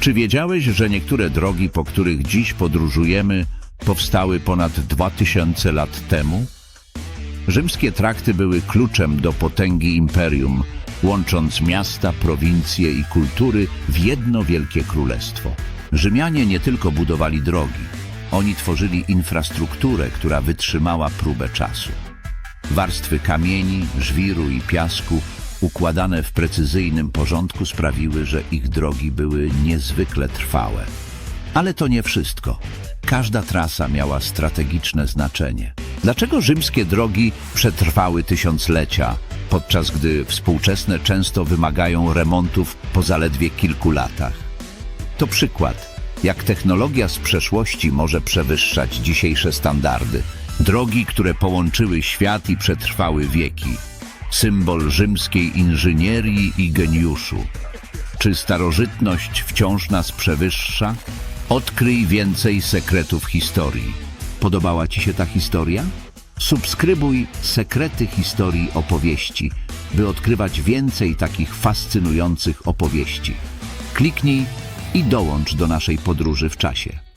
Czy wiedziałeś, że niektóre drogi, po których dziś podróżujemy, powstały ponad 2000 lat temu? Rzymskie trakty były kluczem do potęgi imperium, łącząc miasta, prowincje i kultury w jedno wielkie królestwo. Rzymianie nie tylko budowali drogi, oni tworzyli infrastrukturę, która wytrzymała próbę czasu. Warstwy kamieni, żwiru i piasku, układane w precyzyjnym porządku, sprawiły, że ich drogi były niezwykle trwałe. Ale to nie wszystko. Każda trasa miała strategiczne znaczenie. Dlaczego rzymskie drogi przetrwały tysiąclecia, podczas gdy współczesne często wymagają remontów po zaledwie kilku latach? To przykład, jak technologia z przeszłości może przewyższać dzisiejsze standardy. Drogi, które połączyły świat i przetrwały wieki. Symbol rzymskiej inżynierii i geniuszu. Czy starożytność wciąż nas przewyższa? Odkryj więcej sekretów historii. Podobała Ci się ta historia? Subskrybuj Sekrety Historii Opowieści, by odkrywać więcej takich fascynujących opowieści. Kliknij i dołącz do naszej podróży w czasie.